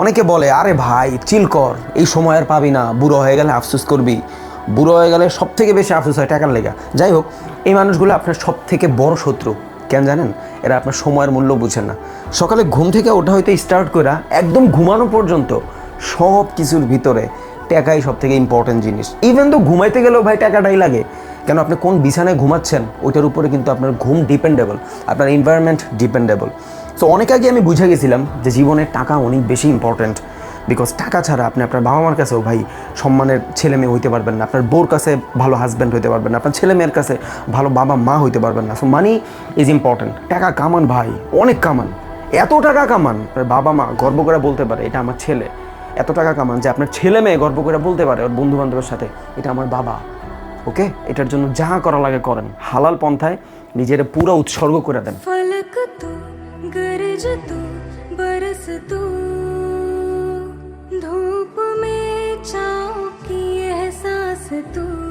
অনেকে বলে, আরে ভাই চিল কর, এই সময় আর পাবি না, বুড়ো হয়ে গেলে আফসোস করবি। বুড়ো হয়ে গেলে সব থেকে বেশি আফসোস হয় টাকার লেগা। যাই হোক, এই মানুষগুলো আপনার সব থেকে বড় শত্রু। কেন জানেন? এরা আপনার সময়ের মূল্য বুঝেন না। সকালে ঘুম থেকে ওঠা হইতে স্টার্ট করা, একদম ঘুমানো পর্যন্ত সব কিছুর ভিতরে টাকাই সব থেকে ইম্পর্টেন্ট জিনিস। ইভেন তো ঘুমাইতে গেলেও ভাই টাকাটাই লাগে। কেন আপনি কোন বিছানায় ঘুমাচ্ছেন, ওইটার উপরে কিন্তু আপনার ঘুম ডিপেন্ডেবল আপনার এনভায়রনমেন্ট ডিপেন্ডেবল সো অনেক আগে আমি বুঝে গেছিলাম যে জীবনের টাকা অনেক বেশি ইম্পর্ট্যান্ট বিকজ টাকা ছাড়া আপনি আপনার বাবা মার কাছেও ভাই সম্মানের ছেলে মেয়ে হইতে পারবেন না, আপনার বোর কাছে ভালো হাজব্যান্ড হইতে পারবেন না, আপনার ছেলে মেয়ের কাছে ভালো বাবা মা হইতে পারবেন না। সো মানি ইজ ইম্পর্ট্যান্ট টাকা কামান ভাই, অনেক কামান। এত টাকা কামান বাবা মা গর্ব করে বলতে পারে, এটা আমার ছেলে। এত টাকা কামান যে আপনার ছেলে মেয়ে গর্ব করে বলতে পারে ওর বন্ধু বান্ধবের সাথে, এটা আমার বাবা। ওকে এটার জন্য যা করা লাগে করেন। হালাল পন্থায় নিজের পুরো উৎসর্গ করে দেন। गरज तू बरस तू। धूप में छाँव की एहसास तू।